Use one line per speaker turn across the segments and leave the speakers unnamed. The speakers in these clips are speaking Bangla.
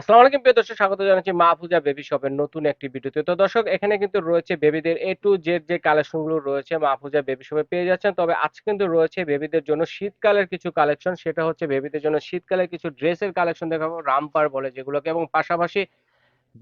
আসসালামু আলাইকুম, প্রিয় দর্শক, স্বাগত জানাচ্ছি মা পূজা বেবি শপের নতুন একটি ভিডিওতে। তো দর্শক, এখানে কিন্তু রয়েছে বেবিদের এ টু জেড যে কালেকশনগুলো রয়েছে মা পূজা বেবি শপে পেয়ে যাচ্ছেন। তবে আজকে কিন্তু রয়েছে বেবিদের জন্য শীতকালের কিছু কালেকশন। সেটা হচ্ছে বেবিদের জন্য শীতকালের কিছু ড্রেসের কালেকশন দেখাবো, রামপার বলে যেগুলোকে। এবং পাশাপাশি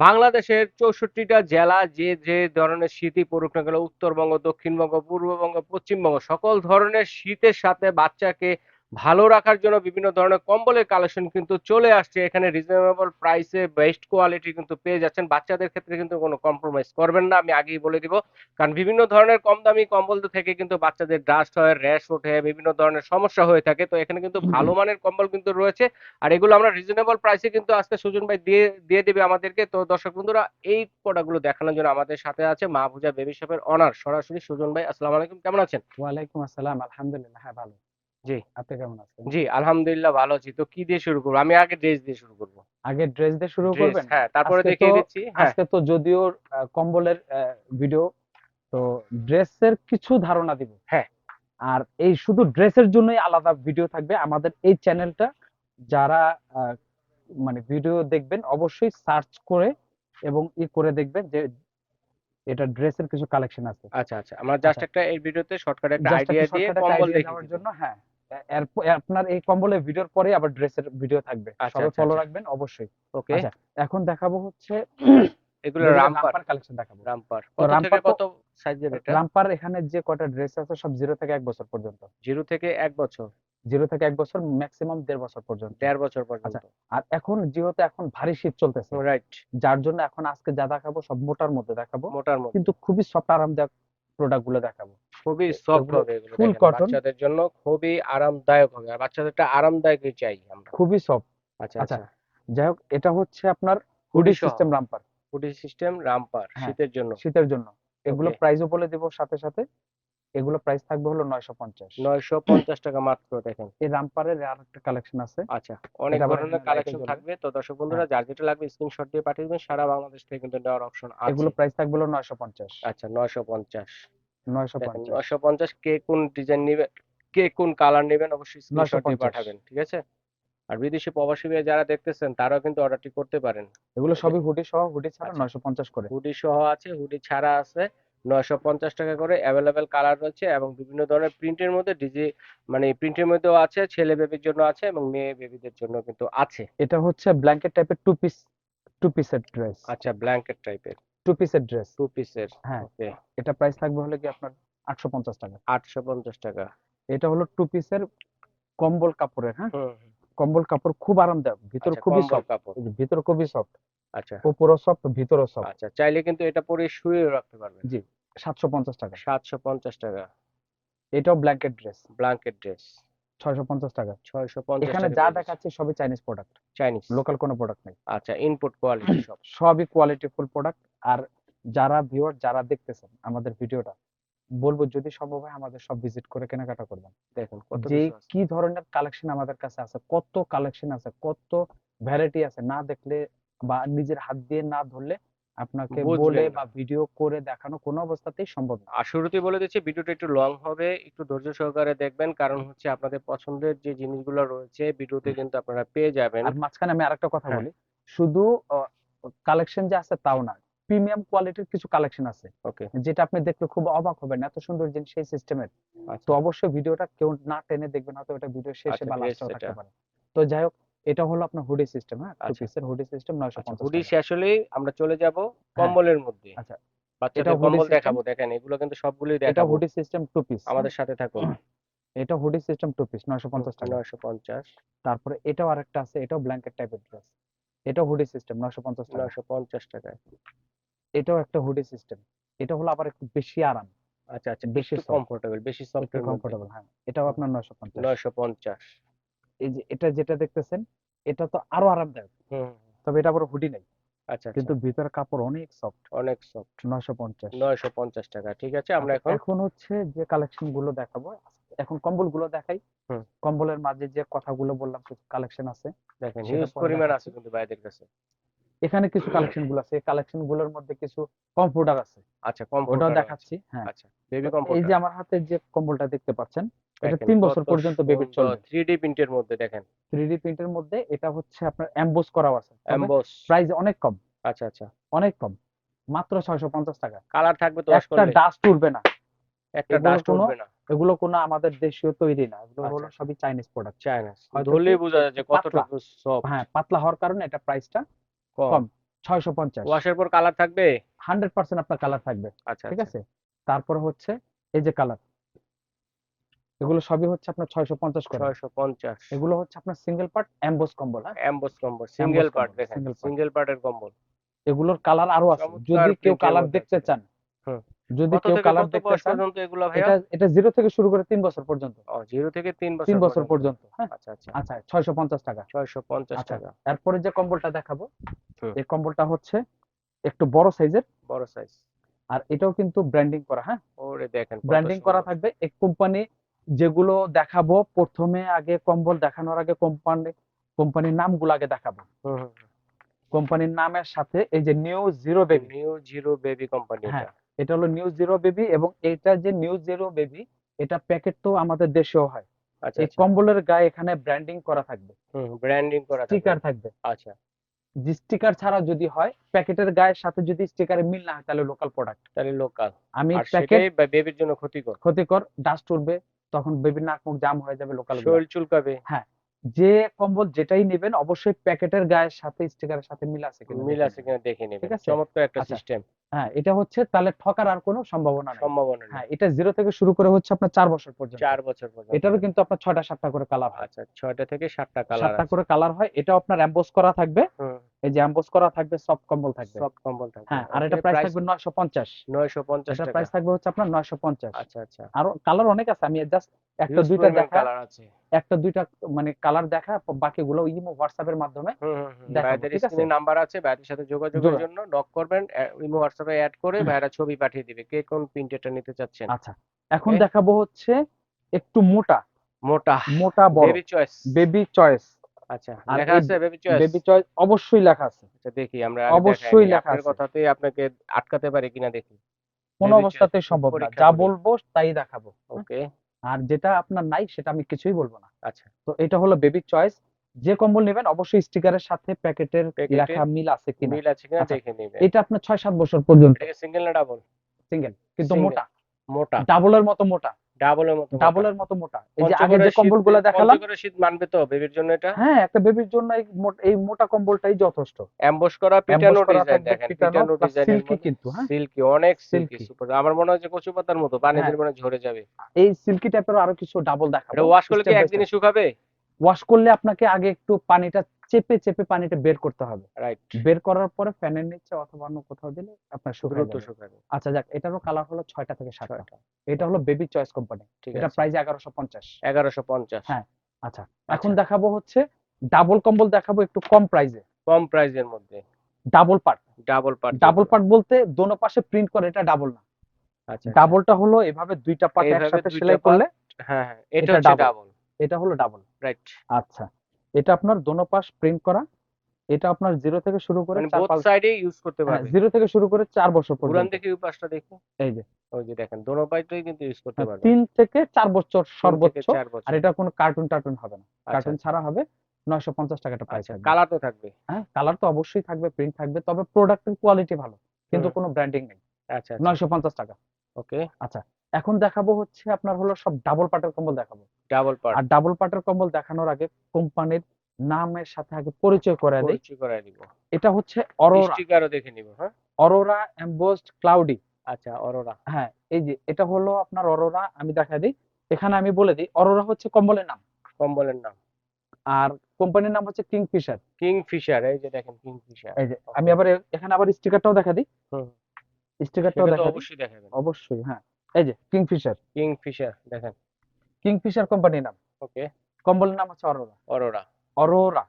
বাংলাদেশের চৌষট্টিটা জেলা যে যে ধরনের শীতই পড়ুক না কেন, উত্তরবঙ্গ, দক্ষিণবঙ্গ, পূর্ববঙ্গ, পশ্চিমবঙ্গ, সকল ধরনের শীতের সাথে বাচ্চাকে ভালো রাখার জন্য বিভিন্ন ধরনের কম্বলের কালেকশন কিন্তু চলে আসছে। এখানে রিজনেবল প্রাইসে বেস্ট কোয়ালিটি কিন্তু পেয়ে যাচ্ছেন। বাচ্চাদের ক্ষেত্রে কিন্তু কোনো কম্প্রোমাইজ করবেন না আমি আগেই বলে দিব। কারণ বিভিন্ন ধরনের কম দামি কম্বল থেকে কিন্তু বাচ্চাদের ডাস্ট হয় র্যাশ ওঠে বিভিন্ন ধরনের সমস্যা হয়ে থাকে। তো এখানে কিন্তু ভালো মানের কম্বল কিন্তু রয়েছে। আর এগুলো আমরা রিজনেবল প্রাইসে কিন্তু আজকে সুজন ভাই দিয়ে দিয়ে দেবে আমাদেরকে। তো দর্শক বন্ধুরা এই প্রোডাক্টগুলো দেখানোর জন্য আমাদের সাথে আছে মা পূজা বেবি শপের অনার সরাসরি সুজন ভাই। আসসালামু আলাইকুম কেমন আছেন?
ওয়ালাইকুম আসসালাম আলহামদুলিল্লাহ হ্যাঁ ভালো।
জি।
আপনি কেমন আছেন?
জি আলহামদুলিল্লাহ ভালো আছি। তো কি দিয়ে শুরু করব? আমি আগে ড্রেস দিয়ে শুরু করব।
আগে ড্রেস দিয়ে শুরু করবেন?
হ্যাঁ তারপরে দেখিয়ে দিচ্ছি হ্যাঁ।
আজকে তো যদিও কম্বলের ভিডিও তো ড্রেসের কিছু ধারণা দিব।
হ্যাঁ।
আর এই শুধু ড্রেসের জন্যই আলাদা ভিডিও থাকবে। আমাদের এই চ্যানেলটা যারা মানে ভিডিও দেখবেন অবশ্যই সার্চ করে এবং ই করে দেখবেন যে এটা ড্রেসের কিছু কালেকশন আছে।
আচ্ছা আচ্ছা। আমরা জাস্ট
আচ্ছা।
একটা এই ভিডিওতে শর্টকাট একটা আইডিয়া দিয়ে কম্বল
দেওয়ার জন্য হ্যাঁ। আপনার এই কম্বলের ভিডিওর পরে আবার ড্রেসের ভিডিও থাকবে।
আচ্ছা,
সবাই
আচ্ছা,
ফলো
আচ্ছা।
রাখবেন অবশ্যই।
ওকে
আচ্ছা এখন দেখাবো হচ্ছে
এগুলো রামপার।
কালেকশন দেখাবো।
রামপার।
রামপার
কত সাইজের এটা?
রামপার এখানে যে কয়টা ড্রেস আছে সব জিরো থেকে এক বছর পর্যন্ত।
জিরো থেকে এক বছর?
জিরো থেকে এক বছর ম্যাক্সিমাম দেড় বছর পর্যন্ত।
দেড় বছর পর্যন্ত।
আর এখন যেহেতু এখন ভারী শীত চলতেছে
রাইট
যার জন্য এখন আজকে যা দেখাবো সব মোটার মধ্যে দেখাবো।
মোটার মধ্যে।
কিন্তু খুবই সফট আরামদায়ক প্রোডাক্টগুলো দেখাবো।
খুবই সফট হবে এগুলো ফুল
কটন
বাচ্চাদের জন্য খুবই আরামদায়ক হবে। আর বাচ্চাদেরটা আরামদায়কই চাই আমরা।
খুবই সফট
আচ্ছা
আচ্ছা,
আচ্ছা।
যাই হোক এটা হচ্ছে আপনার hoodie system romper
hoodie system romper. শীতের জন্য।
শীতের জন্য। এগুলো. প্রাইসও বলে দেব সাথে সাথে। এগুলো প্রাইস থাকবে হলো নয়শো পঞ্চাশ।
নয়শো পঞ্চাশ টাকা মাত্র দেখেন।
এই রামপারের আর একটা কালেকশন আছে।
আচ্ছা অনেক ধরনের কালেকশন থাকবে। তো দর্শক বন্ধুরা যার যেটা লাগবে স্ক্রিনশট দিয়ে পাঠিয়ে দিবেন সারা বাংলাদেশ থেকে কিন্তু নেওয়ার অপশন আছে।
এগুলো প্রাইস থাকবে হলো নয়শো পঞ্চাশ।
আচ্ছা নয়শো পঞ্চাশ।
নয়শো পঞ্চাশ।
কে কোন ডিজাইন নেবেন কে কোন কালার নেবেন অবশ্যই স্ক্রিনশট দিয়ে পাঠাবেন ঠিক আছে? আর বিদেশি প্রবাসী ভাই যারা দেখতেছেন তারাও কিন্তু অর্ডারটি করতে পারেন।
এগুলো সবই হুডি সহ হুডি ছাড়া
আচ্ছা।
নয়শো পঞ্চাশ করে।
হুডি সহ আছে হুডি ছাড়া আছে। নয়শো পঞ্চাশ টাকা করে অ্যাভেলেবেল কালার রয়েছে এবং বিভিন্ন ধরনের প্রিন্টের মধ্যে ডিজি মানে প্রিন্টের মধ্যেও আছে ছেলে বেবির জন্য আছে এবং মেয়ে বেবিদের জন্য কিন্তু আছে।
এটা হচ্ছে ব্ল্যাঙ্কেট টাইপের টু পিস টু পিসের ড্রেস
আচ্ছা ব্ল্যাঙ্কেট টাইপের
টু পিসের ড্রেস
টু পিসের
হ্যাঁ।
ওকে
এটা প্রাইস থাকবে হলে কি আপনার আটশো পঞ্চাশ টাকা।
আটশো পঞ্চাশ টাকা।
এটা হলো টু পিসের কম্বল কাপড়ের হ্যাঁ। কম্বল কাপড় খুব আরামদায়ক ভিতর
আচ্ছা,
খুবই সফট
কাপড়।
ভিতর খুবই সফট
আচ্ছা।
উপরও সফট ভিতরও সফট
আচ্ছা চাইলে কিন্তু এটা পরে শুয়ে রাখতে পারবেন।
জি সাতশো পঞ্চাশ টাকা।
সাতশো পঞ্চাশ টাকা।
এটাও ব্ল্যাঙ্কেট ড্রেস
ব্ল্যাঙ্কেট ড্রেস
ছয়শো পঞ্চাশ টাকা।
ছয়শো পঞ্চাশ
এখানে যা দেখাচ্ছে সবই চাইনিজ প্রোডাক্ট
চাইনিজ
লোকাল কোনো প্রোডাক্ট নেই।
আচ্ছা ইনপুট কোয়ালিটি সব।
সবই কোয়ালিটিফুল প্রোডাক্ট আর যারা ভিউয়ার যারা দেখতেছেন আমাদের ভিডিওটা বলব যদি সম্ভব হয় আমাদের সব ভিজিট করে কেনাকাটা করবেন।
দেখুন কত
যে কি ধরনের কালেকশন আমাদের কাছে আছে কত কালেকশন আছে কত ভ্যারাইটি আছে না দেখলে বা নিজের হাত দিয়ে না ধরলে আপনাকে বলে বা ভিডিও করে দেখানো কোনো অবস্থাতেই সম্ভব না।
আর শুরুতেই বলে দিচ্ছি ভিডিওটা একটু লং হবে একটু ধৈর্য সহকারে দেখবেন। কারণ হচ্ছে আপনাদের পছন্দের যে জিনিসগুলো রয়েছে ভিডিওতে কিন্তু আপনারা পেয়ে যাবেন।
আর মাঝখানে আমি আরেকটা কথা
হ্যাঁ।
বলি শুধু কালেকশন যে আছে তাও না প্রিমিয়াম কোয়ালিটির কিছু কালেকশন আছে।
ওকে।
যেটা আপনি দেখলে খুব অবাক হবেন এত সুন্দর জিনিস সেই সিস্টেমের তো
আচ্ছা।
অবশ্যই ভিডিওটা কেউ না টেনে দেখবেন হয়তো এটা ভিডিও শেষে
আচ্ছা,
বা
বেশ
লাস্টেও থাকতে পারে। তো যাই হোক এটা হলো আপনার হুডি সিস্টেম হ্যাঁ? টু। পিসের হুডি সিস্টেম নয়শো
আচ্ছা
পঞ্চাশ
হুডি শেষ হলেই আমরা চলে যাব কম্বলের মধ্যে।
আচ্ছা।
বাচ্চাদের কম্বল দেখাবো দেখেন এগুলো কিন্তু সবগুলোই
এটা হুডি সিস্টেম টু পিস
আমাদের সাথে থাকুন।
এটা হুডি সিস্টেম টু পিস নয়শো পঞ্চাশ টাকা।
নয়শো পঞ্চাশ।
তারপরে এটাও আরেকটা আছে এটাও ব্ল্যাঙ্কেট টাইপের ড্রেস এটাও হুডি সিস্টেম নয়শো পঞ্চাশ টাকা।
নয়শো পঞ্চাশ টাকায়।
এটাও একটা হুডি সিস্টেম এটা হলো আবার একটু বেশি আরাম।
আচ্ছা আচ্ছা
বেশি
কমফোর্টেবল বেশি মধ্যে।
কমফোর্টেবল হ্যাঁ। এটাও আপনার নয়শো পঞ্চাশ।
নয়শো পঞ্চাশ।
এই যে এটা যেটা দেখতেছেন এটা তো আরও আরামদায়ক। তবে এটা আবার হুডি নাই।
আচ্ছা
কিন্তু
ভিতরের
ভিতরে কাপড় অনেক সফট
অনেক সফট
নয়শো পঞ্চাশ।
নয়শো পঞ্চাশ টাকা ঠিক আছে? আমরা
আচ্ছা,
এখন
এখন হচ্ছে যে কালেকশনগুলো দেখাবো এখন কম্বলগুলো দেখাই কম্বলের মাঝে যে কথাগুলো বললাম কিছু কালেকশন আছে।
দেখেন হিউজ পরিমাণ আছে কিন্তু ভাইদের কাছে।
এখানে কিছু কালেকশনগুলো আছে। এই কালেকশনগুলোর মধ্যে কিছু কমফোর্টার আছে।
আচ্ছা কমফোর্টার
দেখাচ্ছি হ্যাঁ।
আচ্ছা বেবি কম্পিউটার
এই যে আমার হাতে যে কম্বলটা দেখতে পাচ্ছেন এটা তিন বছর পর্যন্ত বেবির চলবে।
3D প্রিন্টের মধ্যে দেখেন।
থ্রি ডি প্রিন্টের মধ্যে এটা হচ্ছে আপনার এমবোস করাও আছে।
এমবস
প্রাইস অনেক কম।
আচ্ছা আচ্ছা।
অনেক কম। মাত্র ছয়শো পঞ্চাশ টাকা।
কালার থাকবে তো ওয়াশ
একটা ডাস্ট উঠবে না।
একটা ডাস্ট উঠবে না।
এগুলো কোনো আমাদের দেশীয় তৈরি না। এগুলো
আচ্ছা,
হলো। সবই চাইনিজ প্রোডাক্ট হয়তো
ধরলেই বোঝা যাচ্ছে
পাতলা।
কতটুকু সফট
হ্যাঁ পাতলা হওয়ার কারণে এটা প্রাইসটা
কম।
ছয়শো পঞ্চাশ।
ওয়াশের পর কালার থাকবে?
হান্ড্রেড পার্সেন্ট আপনার কালার থাকবে।
আচ্ছা
ঠিক আছে? তারপরে হচ্ছে এই যে কালার এগুলো সবই হচ্ছে আপনার ছয়শো পঞ্চাশ করে।
ছয়শো পঞ্চাশ।
এগুলো হচ্ছে আপনার সিঙ্গেল পার্ট এমবোস কম্বল
এমবস কম্বল সিঙ্গেল পার্ট সিঙ্গেল পার্টের কম্বল
এগুলোর কালার আরও আছে। যদি কেউ কালার দেখতে চান
হুম।
যদি কেউ কালার দেখতে চান
এগুলো ভাইয়া?
এটা এটা জিরো থেকে শুরু করে তিন বছর পর্যন্ত।
ও জিরো থেকে তিন বছর
তিন বছর পর্যন্ত। হ্যাঁ?
আচ্ছা আচ্ছা।
আচ্ছা ছয়শো পঞ্চাশ টাকা।
ছয়শো পঞ্চাশ
আচ্ছা
টাকা।
এরপরে যে কম্বলটা দেখাবো এই কম্বলটা হচ্ছে একটু বড় সাইজের।
বড় সাইজ।
আর এটাও কিন্তু ব্র্যান্ডিং করা হ্যাঁ?
ওরে দেখেন
ব্র্যান্ডিং করা থাকবে। এক কোম্পানি যেগুলো দেখাবো প্রথমে আগে কম্বল দেখানোর আগে কোম্পানি কোম্পানির নামগুলো আগে দেখাবো।
হুম হুম
কোম্পানির নামের সাথে এই যে new zero baby
new zero baby company এটা।
এটা হলো নিউ জিরো বেবি এবং এটা যে নিউ জিরো বেবি এটা প্যাকেট তো আমাদের দেশেও হয়।
আচ্ছা
এই
আচ্ছা।
কম্বলের গায়ে এখানে ব্র্যান্ডিং করা থাকবে।
ব্র্যান্ডিং করা থাকবে।
স্টিকার থাকবে।
আচ্ছা।
যে স্টিকার ছাড়া যদি হয় প্যাকেটের গায়ের সাথে যদি স্টিকারে মিল না হয় তাহলে লোকাল প্রোডাক্ট
তাহলে লোকাল
আমি প্যাকেট
বেবির জন্য ক্ষতিকর।
ক্ষতিকর ডাস্ট উঠবে তখন বেবির নাক মুখ জাম হয়ে যাবে লোকাল
শরীর চুলকাবে।
হ্যাঁ যে কম্বল যেটাই নেবেন অবশ্যই প্যাকেটের গায়ের সাথে স্টিকারের সাথে মিল আছে কিনা
মিল আছে
নেবেন।
কিনা দেখে নেবে
ঠিক আছে?
চমৎকার একটা
আচ্ছা।
সিস্টেম
হ্যাঁ এটা হচ্ছে তাহলে ঠকার আর কোনো সম্ভাবনা নেই।
সম্ভাবনা
হ্যাঁ এটা জিরো থেকে শুরু করে হচ্ছে আপনার চার বছর পর্যন্ত।
চার বছর পর্যন্ত।
এটারও কিন্তু আপনার ছয়টা সাতটা করে কালার হয়।
আচ্ছা ছয়টা থেকে সাতটা কালার
সাতটা করে কালার হয় এটাও আপনার অ্যাম্বোস করা থাকবে। এই যে অ্যাম্বোস করা থাকবে সফট কম্বল থাকবে।
সফট কম্বল থাকবে।
হ্যাঁ আর এটা প্রাইস থাকবে নয়শো পঞ্চাশ।
নয়শো পঞ্চাশ
এটা প্রাইস থাকবে হচ্ছে আপনার নয়শো পঞ্চাশ।
আচ্ছা আচ্ছা।
আরও কালার অনেক আছে আমি জাস্ট একটা দুইটা দেখা
কালার আছে।
একটা দুইটা মানে কালার দেখা বাকিগুলো ইমো হোয়াটসঅ্যাপের মাধ্যমে
হুম হুম হুম।
দেখাবো, ঠিক আছে?
নাম্বার আছে ভাইদের সাথে যোগাযোগের জন্য নক করবেন ইমো হোয়াটসঅ্যাপে অ্যাড করে ভাইরা ছবি পাঠিয়ে দিবে। কে কোন প্রিন্টেরটা নিতে চাচ্ছেন?
আচ্ছা এখন দেখাবো হচ্ছে একটু মোটা।
মোটা।
মোটা বড়।
বেবি চয়েস
বেবি চয়েস
আচ্ছা লেখা আছে বেবি চয়েস
বেবি চয়েস অবশ্যই লেখা আছে।
আচ্ছা দেখি আমরা
অবশ্যই লেখা
আপনার
আছে।
কথাতেই আপনাকে আটকাতে পারি কিনা দেখি।
কোনো অবস্থাতেই সম্ভব না। যা। বলব তাই দেখাবো
ওকে
আর যেটা আপনার নাই সেটা আমি কিছুই বলব না।
আচ্ছা।
তো এটা হলো বেবি চয়েস যে কম্বল নেবেন অবশ্যই স্টিকারের সাথে প্যাকেটের লেখা মিল আছে কিনা।
মিল আছে কিনা
আচ্ছা।
দেখে নিবে
এটা আপনার ছয় সাত বছর পর্যন্ত।
এটা সিঙ্গেল না ডাবল
সিঙ্গেল কিন্তু মোটা।
মোটা।
ডাবলের মতো মোটা।
ডাবলের মতো।
ডাবলের মতো মোটা। এই যে আগে যে কম্বলগুলো
শীত-
দেখালাম।
শীত মানবে তো বেবির জন্য এটা?
হ্যাঁ একটা বেবির জন্য এই মোট- এই মোটা কম্বলটাই যথেষ্ট।
এমবস করা পিটানো ডিজাইন দেখেন
পিটানো plus
ডিজাইনের
কিন্তু, হ্যাঁ?
সিল্কি অনেক সিল্কি সুপার আমার মনে হয় যে কচু পাতার মতো পানি
হ্যাঁ।
মনে ঝরে যাবে।
এই সিল্কি টাইপের আরও কিছু ডাবল দেখাবো।
এটা ওয়াশ করলে কি একদিনে শুকাবে?
ওয়াশ করলে আপনাকে আগে একটু পানিটা চেপে চেপে পানিটা বের করতে হবে।
রাইট
বের করার পরে ফ্যানের নিচে অথবা অন্য কোথাও দিলে আপনার শুকিয়ে যাবে। আচ্ছা যাক এটারও কালার হলো ছয়টা থেকে সাতটা। এটা হলো বেবি চয়েস কোম্পানি এটা প্রাইস এগারোশো পঞ্চাশ।
এগারোশো পঞ্চাশ।
হ্যাঁ, আচ্ছা। এখন দেখাবো হচ্ছে ডাবল কম্বল দেখাবো একটু কম প্রাইসে
কম প্রাইসের মধ্যে।
Double part
double part
double part বলতে দোনো পাশে প্রিন্ট করে এটা ডাবল না।
আচ্ছা।
ডাবলটা হলো এভাবে দুইটা পার্ট একসাথে সেলাই করলে
হ্যাঁ হ্যাঁ। এটা
এটা
হচ্ছে ডাবল
এটা হলো ডাবল
রাইট
আচ্ছা। এটা আপনার দোনো পাশ প্রিন্ট করা। এটা আপনার জিরো থেকে শুরু করে চার
বোথ সাইডে ইউজ করতে
হ্যাঁ,
পারবে
জিরো থেকে শুরু করে চার বছর
পুরান
পর্যন্ত
দেখি ওই পাশটা দেখি
এই যে।
ওই যে দেখেন দোনো পাইটাই কিন্তু ইউজ করতে
হ্যাঁ,
পারবে
তিন থেকে চার বছর সর্বোচ্চ। আর এটা কোনো কার্টুন টার্টুন হবে না।
আচ্ছা।
কার্টুন ছাড়া হবে নয়শো পঞ্চাশ টাকাটা প্রাইস
আচ্ছা
থাকবে।
কালার তো থাকবে।
হ্যাঁ কালার তো অবশ্যই থাকবে প্রিন্ট থাকবে তবে প্রোডাক্টের কোয়ালিটি ভালো। কিন্তু। কোনো ব্র্যান্ডিং নেই।
আচ্ছা
নয়শো পঞ্চাশ টাকা।
ওকে
এখন দেখাবো হচ্ছে আপনার হলো সব ডাবল পার্টের কম্বল দেখাবো।
ডাবল পার্ট
আর ডাবল পার্টের কম্বল দেখানোর আগে কোম্পানির নামের সাথে আগে পরিচয় করে দেই।
পরিচয় করাই দিব
এটা হচ্ছে অরোরা
স্টিকারও দেখে নিব হ্যাঁ?
অরোরা এমবোসড ক্লাউডি
আচ্ছা অরোরা
হ্যাঁ এই যে এটা হলো আপনার অরোরা আমি দেখা দিই। এখানে আমি বলে দিই অরোরা হচ্ছে কম্বলের নাম।
কম্বলের নাম।
আর কোম্পানির নাম হচ্ছে কিংফিশার
কিং ফিশার এই যে দেখেন কিং ফিশার
এই যে আমি আবার এখানে আবার স্টিকারটাও দেখা দিই।
হুম।
স্টিকারটাও
সেটা
দেখা
অবশ্যই দেখাবেন।
অবশ্যই হ্যাঁ। এই যে কিংফিশার।
কিং ফিশার দেখেন।
কিংফিশার কোম্পানির নাম।
ওকে।
কম্বলের নাম হচ্ছে অরোরা।
অরোরা।
অরোরা।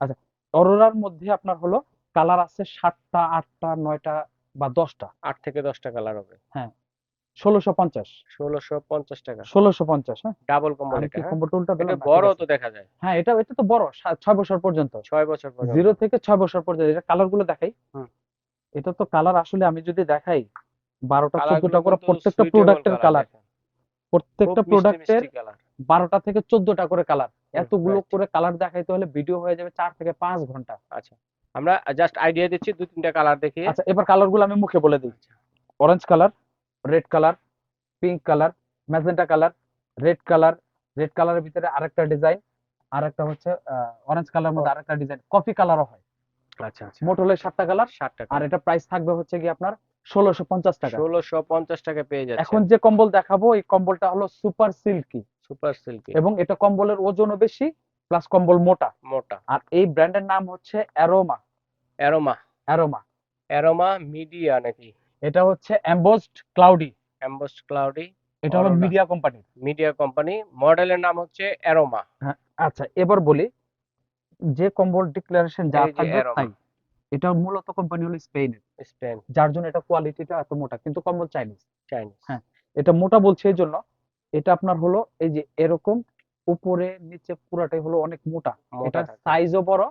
আচ্ছা অরোরার মধ্যে আপনার হলো কালার আছে সাতটা আটটা নয়টা বা দশটা।
আট থেকে দশটা কালার হবে। হ্যাঁ।
ষোলোশো পঞ্চাশ।
ষোলোশো পঞ্চাশ টাকা।
ষোলোশো পঞ্চাশ হ্যাঁ।
ডাবল কম্বল এটা
কি
হ্যাঁ?
ঠিক
বড় তো দেখা যায়।
হ্যাঁ এটা এটা তো বড় ছয় বছর পর্যন্ত।
ছয় বছর পর্যন্ত।
জিরো থেকে ছয় বছর পর্যন্ত এটা কালারগুলো দেখাই।
হুম।
এটা তো কালার আসলে আমি যদি দেখাই বারোটা চোদ্দটা করে প্রত্যেকটা প্রোডাক্টের কালার প্রত্যেকটা প্রোডাক্টের বারোটা থেকে চোদ্দটা করে কালার এতগুলো করে কালার দেখাইতে হলে ভিডিও হয়ে যাবে চার থেকে পাঁচ ঘণ্টা।
আচ্ছা আমরা জাস্ট আইডিয়া দিচ্ছি দুই তিনটা কালার দেখিয়ে।
আচ্ছা এবার আমি মুখে বলে দিই।
আচ্ছা।
Orange colour red colour pink colour magenta colour red colour red কালারের ভিতরে আরেকটা ডিজাইন আরেকটা হচ্ছে অরেঞ্জ কালার মধ্যে আরেকটা ডিজাইন কফি কালারও হয়।
আচ্ছা আচ্ছা।
মোট হলে সাতটা কালার
টাকা
আর এটা প্রাইস থাকবে হচ্ছে কি আপনার ষোলোশো পঞ্চাশ টাকা।
ষোলোশো পঞ্চাশ টাকা পেয়ে যাচ্ছে।
এখন যে কম্বল দেখাবো এই কম্বলটা হলো সুপার সিল্কি।
Super silky.
এবং এটা কম্বলের ওজনও বেশি প্লাস কম্বল মোটা।
মোটা।
আর এই ব্র্যান্ডের নাম হচ্ছে aroma.
Aroma.
Aroma.
Aroma media নাকি?
এটা হচ্ছে এমবোসড ক্লাউডি।
Embossed cloudy.
এটা হলো মিডিয়া কোম্পানি
মিডিয়া কোম্পানি। মডেলের নাম হচ্ছে অ্যারোমা।
আচ্ছা এবার বলি যে কম্বল ডিক্লারেশন যা থাকবে তাই। এটা মূলত কোম্পানি হলো স্পেনের
স্পেন
যার জন্য এটা কোয়ালিটিটা এত মোটা কিন্তু কম্বল চাইনিজ
চাইনিজ
হ্যাঁ। এটা মোটা বলছে এই জন্য এটা আপনার হলো এই যে এরকম উপরে নিচে পুরাটাই হলো অনেক মোটা।
মোটা
এটা সাইজও বড়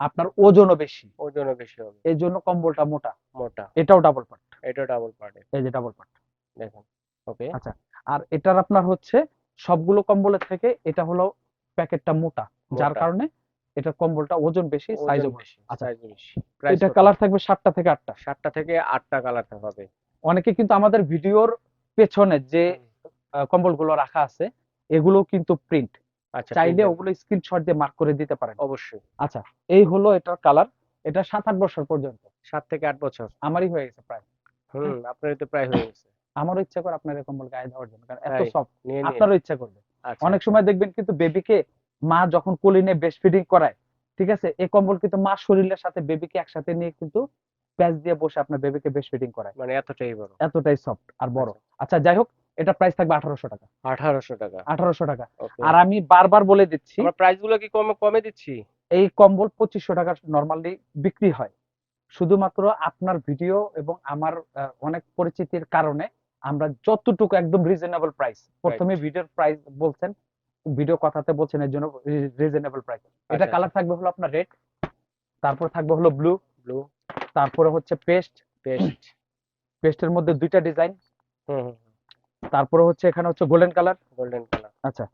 আপনার ওজনও বেশি।
ওজনও বেশি হবে।
এই জন্য কম্বলটা মোটা।
মোটা।
এটাও ডাবল পার্ট
এটা ডাবল পার্ট
এই যে ডাবল পার্ট
দেখুন ওকে আচ্ছা
আর এটার আপনার হচ্ছে সবগুলো কম্বলের থেকে এটা হলো প্যাকেটটা মোটা। যার কারণে এটা কম্বলটা ওজন বেশি সাইজও
বেশি
আচ্ছা। এটা কালার থাকবে সাতটা থেকে আটটা।
সাতটা থেকে আটটা কালার হবে।
অনেকে কিন্তু আমাদের ভিডিওর পেছনে যে কম্বলগুলো রাখা আছে এগুলো কিন্তু প্রিন্ট
আচ্ছা
চাইলে ওগুলো স্ক্রিনশট দিয়ে মার্ক করে দিতে পারেন।
অবশ্যই।
আচ্ছা এই হলো এটার কালার এটা সাত আট বছর পর্যন্ত।
সাত থেকে আট বছর।
আমারই হয়ে গেছে প্রায়।
হুম আপনার তো প্রায় হয়ে গেছে।
আমারও ইচ্ছা করে আপনার কম্বল গায়ে দেওয়ার জন্য কারণ এত সফট আপনারও ইচ্ছা করবে।
আচ্ছা।
অনেক সময় দেখবেন কিন্তু বেবিকে মা যখন কোলে নিয়ে বেস্ট ফিডিং করায় ঠিক আছে? এই কম্বল কিন্তু মা শরীরের সাথে বেবিকে একসাথে নিয়ে কিন্তু প্যাচ দিয়ে বসে আপনার বেবিকে বেস্ট ফিডিং করায়।
মানে এতটাই বড়।
এতটাই সফট আর বড়। আচ্ছা। যাই হোক এটা প্রাইস থাকবে আঠারোশো টাকা।
আঠারোশো টাকা।
আঠারোশো টাকা। আর আমি বারবার বলে দিচ্ছি
প্রাইসগুলো কি কমে কমে দিচ্ছি?
এই কম্বল পঁচিশশো টাকা নর্মালি বিক্রি হয়। শুধুমাত্র আপনার ভিডিও এবং আমার অনেক পরিচিতির কারণে আমরা যতটুকু একদম রিজনেবল প্রাইস প্রথমে ভিডিওর প্রাইস বলছেন ভিডিও কথাতে বলছেন এর জন্য রিজনেবল প্রাইস এটা
আচ্ছা,
কালার থাকবে হলো আপনার রেড তারপর থাকবে হলো ব্লু
ব্লু
তারপরে হচ্ছে পেস্ট
পেস্ট
পেস্টের মধ্যে দুইটা ডিজাইন
হুম
তারপরে হচ্ছে এখানে হচ্ছে গোল্ডেন কালার
গোল্ডেন কালার
আচ্ছা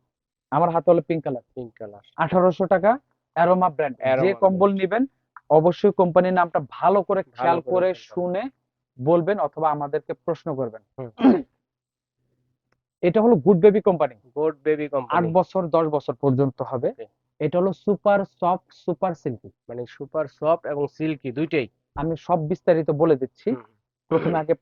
আমার হাতে হলো পিঙ্ক কালার
পিঙ্ক কালার
আঠারোশো টাকা অ্যারোমা ব্র্যান্ড যে কম্বল নিবেন অবশ্যই কোম্পানির নামটা ভালো করে খেয়াল
করে।
শুনে বলবেন অথবা আমাদেরকে প্রশ্ন করবেন। এটা হলো good baby company
good baby
আট
কোম্পানি
বছর দশ বছর পর্যন্ত হবে। এটা হলো সুপার সফট সুপার সিল্কি
মানে সুপার সফট এবং সিল্কি দুইটাই।
আমি সব বিস্তারিত বলে দিচ্ছি। প্রথমে আগে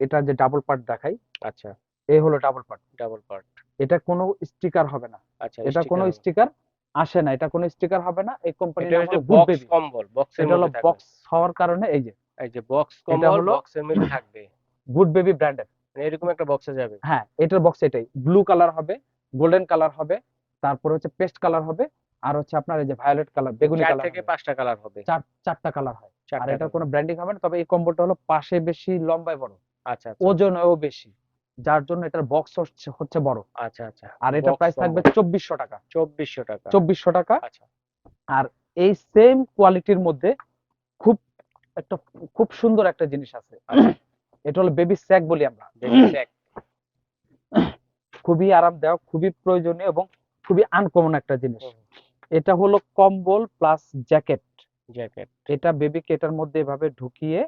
এটা যে ডাবল পার্ট দেখাই।
আচ্ছা।
এই হলো ডাবল পার্ট
ডাবল পার্ট
এটা কোনো স্টিকার হবে না।
আচ্ছা
এটা কোনো স্টিকার আসে না। এটা কোনো স্টিকার হবে না। এই কোম্পানির নাম হলো গুড বেবি
কম্বল বক্সের
এটা হলো বক্স হওয়ার কারণে এই যে।
এই যে বক্স কম্বল বক্সের মধ্যে থাকবে।
গুড বেবি ব্র্যান্ডের
মানে এরকম একটা বক্সে যাবে।
হ্যাঁ এটার বক্স এটাই। ব্লু কালার হবে গোল্ডেন কালার হবে তারপর হচ্ছে পেস্ট কালার হবে আর হচ্ছে আপনার এই যে ভায়োলেট কালার বেগুনি কালার
থেকে পাঁচটা কালার হবে।
চার চারটা কালার হয়। আর এটা কোনো ব্র্যান্ডিং হবে না তবে এই কম্বোটা হলো পাশে বেশি লম্বায় বড়।
আচ্ছা আচ্ছা,
ওজনেও বেশি। যার জন্য এটার বক্স হচ্ছে হচ্ছে বড়।
আচ্ছা আচ্ছা।
আর এটা প্রাইস থাকবে চব্বিশশো টাকা।
চব্বিশশো টাকা।
চব্বিশশো টাকা।
আচ্ছা।
আর এই সেম কোয়ালিটির মধ্যে খুব একটা খুব সুন্দর একটা জিনিস আছে।
আচ্ছা।
এটা হলো বেবি স্যাক বলি আমরা।
baby sack,
খুবই আরামদায়ক খুবই প্রয়োজনীয় এবং খুবই আনকমন একটা জিনিস। এটা হলো কম্বল প্লাস জ্যাকেট
জ্যাকেট
এটা বেবিকে এটার মধ্যে এভাবে ঢুকিয়ে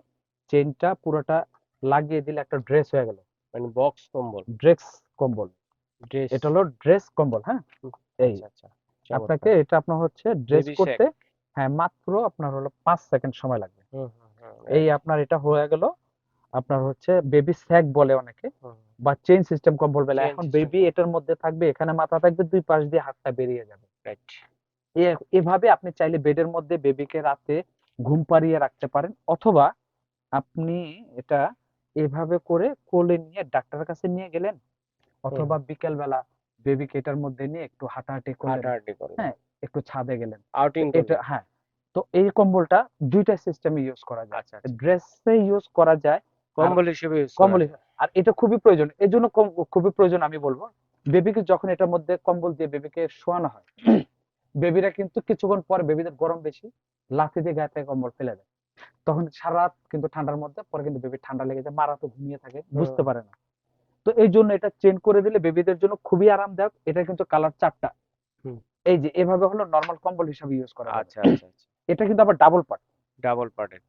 চেনটা পুরোটা লাগিয়ে দিলে একটা ড্রেস হয়ে গেল।
মানে বক্স কম্বল।
ড্রেস কম্বল। এটা হলো ড্রেস কম্বল হ্যাঁ? এই।
আচ্ছা
আপনাকে এটা আপনার হচ্ছে ড্রেস করতে হ্যাঁ মাত্র আপনার হলো পাঁচ সেকেন্ড সময় লাগবে। এই আপনার এটা হয়ে গেল আপনার হচ্ছে বেবি স্যাক বলে অনেকে বা চেইন সিস্টেম কম্বল বলে এখন বেবি এটার মধ্যে থাকবে এখানে মাথা থাকবে দুই পাশ দিয়ে হাতটা বেরিয়ে যাবে। এভাবে আপনি চাইলে বেডের মধ্যে বেবিকে রাতে ঘুম পাড়িয়ে রাখতে পারেন অথবা আপনি এটা এভাবে করে কোলে নিয়ে ডাক্তারের কাছে নিয়ে গেলেন অথবা বিকেল বেলা বেবিকে এটার মধ্যে নিয়ে একটু হাঁটাহাঁটি করলেন।
করলে
হ্যাঁ, একটু ছাদে গেলেন।
আউটিং
এটা হ্যাঁ তো এই কম্বলটা দুইটা সিস্টেমে ইউজ করা যায়।
আচ্ছা আচ্ছা।
ড্রেসে ইউজ করা যায়
কম্বল হিসেবে
কম্বল আর এটা খুবই প্রয়োজন। এই জন্য খুবই প্রয়োজন আমি বলব। বেবিকে যখন এটার মধ্যে কম্বল দিয়ে বেবিকে শোয়ানো হয় বেবিরা কিন্তু কিছুক্ষণ পর বেবিদের গরম বেশি লাথি দিয়ে গায়ে থেকে কম্বল ফেলে দেয়। তখন সারা রাত কিন্তু ঠান্ডার মধ্যে পরে কিন্তু বেবি ঠান্ডা লেগে যায় মারা তো ঘুমিয়ে থাকে বুঝতে পারে না। তো এই জন্য এটা চেঞ্জ করে দিলে বেবিদের জন্য খুবই আরামদায়ক। এটা কিন্তু কালার চারটা। এই যে এভাবে হলো নর্মাল কম্বল হিসাবে ইউজ করা
আচ্ছা আচ্ছা আচ্ছা।
এটা কিন্তু আবার ডাবল পার্ট
ডাবল পার্টের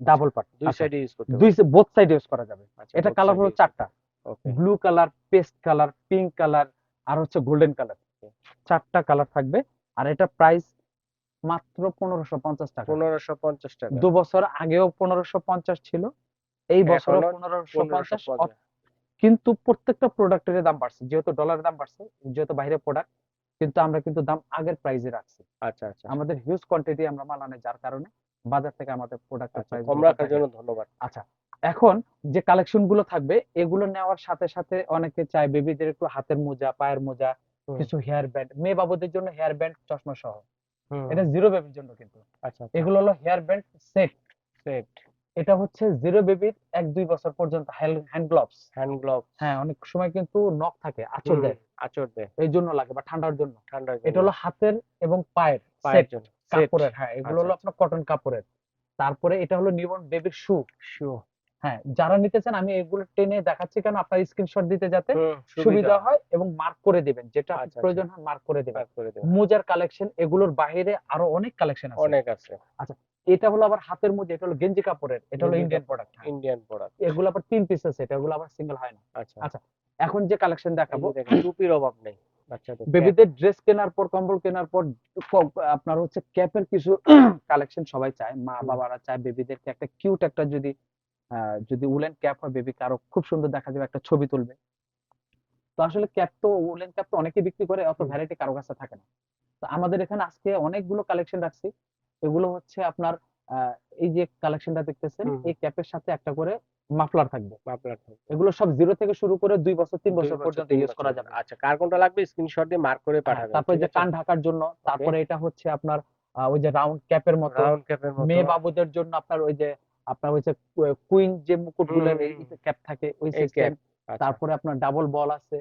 ডাবল পার্ট
দুই সাইডে ইউজ করতে
দুই বোথ সাইড ইউজ করা যাবে।
আচ্ছা
এটা কালার হলো চারটা। Blue colour paste colour pink colour আর হচ্ছে গোল্ডেন কালার চারটা কালার থাকবে। আর এটা প্রাইস মাত্র পনেরোশো পঞ্চাশ টাকা।
পনেরোশো পঞ্চাশ টাকা।
দু বছর আগেও পনেরোশো পঞ্চাশ ছিল। এই
এখনও
পনেরোশো পঞ্চাশ কিন্তু প্রত্যেকটা প্রোডাক্টের দাম বাড়ছে। যেহেতু ডলারের দাম বাড়ছে যেহেতু বাইরে প্রোডাক্ট কিন্তু আমরা কিন্তু দাম আগের প্রাইসে রাখছি।
আচ্ছা আচ্ছা।
আমাদের হিউজ কোয়ান্টিটি আমরা মাল আনে যার কারণে। বাজার থেকে আমাদের প্রোডাক্টের
আচ্ছা
প্রাইস
কম রাখার জন্য ধন্যবাদ।
আচ্ছা এখন যে কালেকশনগুলো থাকবে এগুলো নেওয়ার সাথে সাথে অনেকে চায় বেবিদের একটু হাতের মোজা পায়ের মোজা কিছু হেয়ার ব্যান্ড মেয়ে বাবুদের জন্য হেয়ার ব্যান্ড চশমা সহ। এটা জিরো বেবির জন্য কিন্তু।
আচ্ছা
এগুলো হলো হেয়ার ব্যান্ড সেট
সেট
এটা হচ্ছে জিরো বেবির এক দুই বছর পর্যন্ত হ্যান্ড গ্লোভস
হ্যান্ড গ্লোভ
হ্যাঁ অনেক সময় কিন্তু নখ থাকে আঁচড় দেয়।
আচর দেয়।
এই জন্য লাগে বা ঠান্ডার জন্য।
ঠান্ডার
এটা হলো হাতের এবং পায়ের
পায়ের জন্য।
কাপড়ের হ্যাঁ এগুলো হলো
আচ্ছা,
আপনার কটন কাপড়ের। তারপরে এটা হলো নিউবর্ন বেবির শু
shoe,
হ্যাঁ যারা নিতে চান আমি এগুলো টেনে দেখাচ্ছি কেন আপনার স্ক্রিনশট দিতে যাতে সুবিধা। হয় এবং মার্ক করে দিবেন যেটা
আচ্ছা, আচ্ছা।
প্রয়োজন হয় মার্ক করে দিবেন। মোজার কালেকশন এগুলোর বাইরে আরও অনেক কালেকশন আছে।
অনেক আছে।
আচ্ছা এটা হলো আবার হাতের মোজা এটা হলো গেঞ্জি কাপড়ের এটা হলো ইন্ডিয়ান প্রোডাক্ট
ইন্ডিয়ান প্রোডাক্ট
এগুলো আবার তিন পিস আছে এটা এগুলো আবার সিঙ্গেল হয় না।
আচ্ছা।
আচ্ছা, এখন যে কালেকশন দেখাবো
টুপির অভাব নেই।
বেবিদের ড্রেস কেনার পর কম্বল কেনার পর আপনার হচ্ছে ক্যাপের কিছু কালেকশন সবাই চায়। মা বাবারা চায় বেবিদেরকে। একটা কিউট একটা যদি যদি উলেন ক্যাপ হয় বেবিকে আরও খুব সুন্দর দেখা যাবে একটা ছবি তুলবে। তো আসলে ক্যাপ তো উলেন ক্যাপ তো অনেকেই বিক্রি করে অত ভ্যারাইটি কারও কাছে থাকে না। তো আমাদের এখানে আজকে অনেকগুলো কালেকশন রাখছি। এগুলো হচ্ছে আপনার এই যে কালেকশনটা দেখতেছেন। এই ক্যাপের সাথে একটা করে মাফলার থাকবে
মাফলার থাকে।
এগুলো সব জিরো থেকে শুরু করে দুই বছর তিন বছর পর্যন্ত ইউজ করা যাবে।
আচ্ছা কার কোনটা লাগবে? স্ক্রিনশট দিয়ে মার্ক করে
হ্যাঁ,
পাঠাবেন
তারপরে যে কান ঢাকার জন্য তারপরে এটা হচ্ছে আপনার ওই যে রাউন্ড ক্যাপের মতো
রাউন্ড ক্যাপের মতো।
মেয়ে বাবুদের জন্য আপনার ওই যে আপনার যে কুইন যে মুকুটগুলো। ক্যাপ থাকে ওই সিস্টেম
আচ্ছা,
তারপরে আপনার ডাবল বল আছে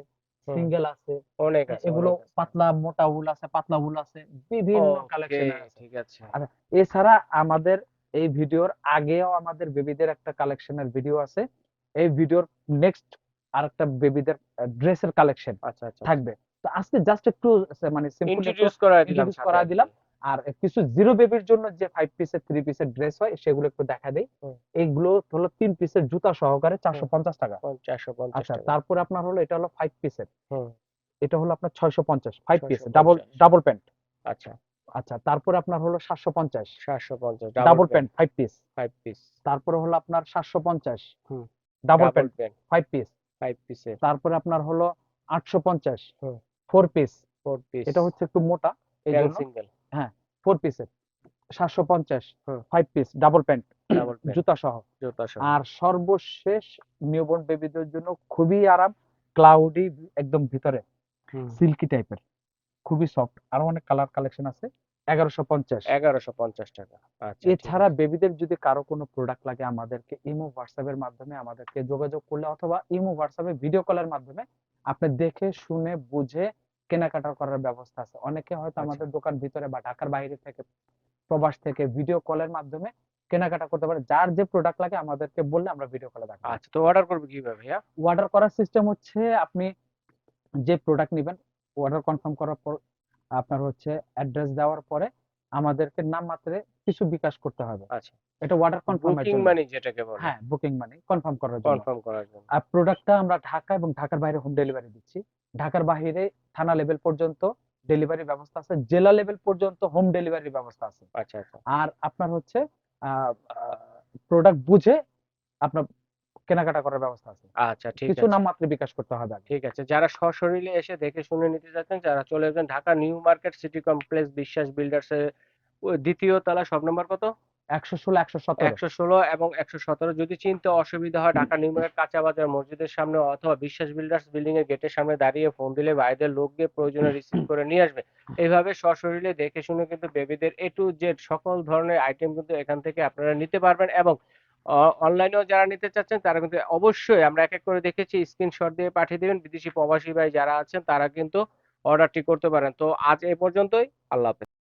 সিঙ্গেল আছে
অনেক আছে
এগুলো পাতলা মোটা উল আছে পাতলা উল আছে বিভিন্ন কালেকশন আছে।
ঠিক আছে।
আচ্ছা, এছাড়া আমাদের এই ভিডিওর আগেও আমাদের বেবিদের একটা কালেকশনের ভিডিও আছে। এই ভিডিওর নেক্সট আরেকটা বেবিদের ড্রেসের কালেকশন
আচ্ছা আচ্ছা
থাকবে। তো আজকে জাস্ট একটু মানে সিম্পল
ইন্ট্রোডিউস করা দিলাম।
আর কিছু জিরো বেবির জন্য যে ফাইভ পিসের থ্রি পিসের ড্রেস হয় সেগুলো একটু দেখা দেই।
হুম।
এইগুলো হলো তিন পিসের জুতা সহকারে চারশো পঞ্চাশ টাকা। আচ্ছা তারপরে আপনার হলো এটা হলো ফাইভ পিসের এটা হলো আপনার ছয়শো পঞ্চাশ five piece double double pant
আচ্ছা।
আচ্ছা তারপরে আপনার হলো সাতশো পঞ্চাশ।
সাতশো পঞ্চাশ
double pant five piece
five piece
তারপরে হলো আপনার সাতশো পঞ্চাশ।
হুম।
Double pant five piece
five পিসের
তারপরে আপনার হলো আটশো পঞ্চাশ। ফোর পিস
ফোর পিস
এটা হচ্ছে একটু মোটা এই জন্য
সিঙ্গেল
ফোর পিসের সাতশো পঞ্চাশ
হুম।
Five piece double pant
double pant
জুতা সহ
জুতা সহ
আর সর্বশেষ নিউবর্ন বেবিদের জন্য খুবই আরাম ক্লাউডি একদম ভিতরে। সিল্কি টাইপের খুবই সফট আরও অনেক কালার কালেকশন আছে। এগারোশো পঞ্চাশ।
এগারোশো পঞ্চাশ টাকা। আচ্ছা
এছাড়া বেবিদের যদি কারও কোনো প্রোডাক্ট লাগে আমাদেরকে ইমো হোয়াটসঅ্যাপের মাধ্যমে আমাদেরকে যোগাযোগ করলে অথবা ইমো হোয়াটসঅ্যাপে ভিডিও কলের মাধ্যমে আপনি দেখে শুনে বুঝে কেনাকাটা করার ব্যবস্থা আছে। অনেকে হয়তো
আচ্ছা।
আমাদের দোকান ভিতরে বা ঢাকার বাইরে থেকে প্রবাস থেকে ভিডিও কলের মাধ্যমে কেনাকাটা করতে পারে। যার যে প্রোডাক্ট লাগে আমাদেরকে বললে আমরা ভিডিও কলে দেখাবো।
আচ্ছা তো অর্ডার করবে কীভাবে ভাইয়া?
অর্ডার করার সিস্টেম হচ্ছে আপনি যে প্রোডাক্ট নেবেন অর্ডার কনফার্ম করার পর আপনার হচ্ছে অ্যাড্রেস দেওয়ার পরে আমাদেরকে নাম মাত্রে কিছু বিকাশ করতে হবে।
আচ্ছা।
এটা অর্ডার কনফার্ম
বুকিং মানি যেটাকে বলে।
হ্যাঁ বুকিং মানে কনফার্ম করার জন্য।
কনফার্ম করার জন্য।
আর প্রোডাক্টটা আমরা ঢাকা এবং ঢাকার বাইরে হোম ডেলিভারি দিচ্ছি। ঢাকার বাইরে থানা লেভেল পর্যন্ত ডেলিভারি ব্যবস্থা আছে জেলা লেভেল পর্যন্ত হোম ডেলিভারি ব্যবস্থা আছে।
আচ্ছা আচ্ছা।
আর আপনার হচ্ছে প্রোডাক্ট বুঝে আপনার কেনাকাটা করার ব্যবস্থা আছে।
আচ্ছা ঠিক
কিছু নাম মাত্র বিকাশ করতে হবে
ঠিক আছে যারা সশরীরে এসে দেখে শুনে নিতে যাচ্ছেন যারা চলে আসবেন Dhaka new market city complex Biswas builders এর দ্বিতীয় তলা সব নম্বর কত?
একশো ষোলো একশো সতেরো।
একশো ষোলো এবং একশো সতেরো। যদি চিনতে অসুবিধা হয় ঢাকা নিউ মার্কেট কাঁচা বাজার মসজিদের সামনে অথবা বিশ্বাস বিল্ডার্স বিল্ডিং এর গেটের সামনে দাঁড়িয়ে ফোন দিলে বাইরের লোক গিয়ে প্রয়োজনে রিসিভ করে নিয়ে আসবে। এইভাবে সশরীরে দেখে শুনে কিন্তু বেবিদের এ টু জেড সকল ধরনের আইটেম কিন্তু এখান থেকে আপনারা নিতে পারবেন এবং অনলাইনেও যারা নিতে চাচ্ছেন, তারা কিন্তু অবশ্যই আমরা এক এক করে দেখেছি স্ক্রিনশট দিয়ে পাঠিয়ে দেবেন। বিদেশি প্রবাসী ভাই যারা আছেন, তারা কিন্তু অর্ডারটি করতে পারেন। তো আজ এ পর্যন্তই। আল্লাহ হাফেজ।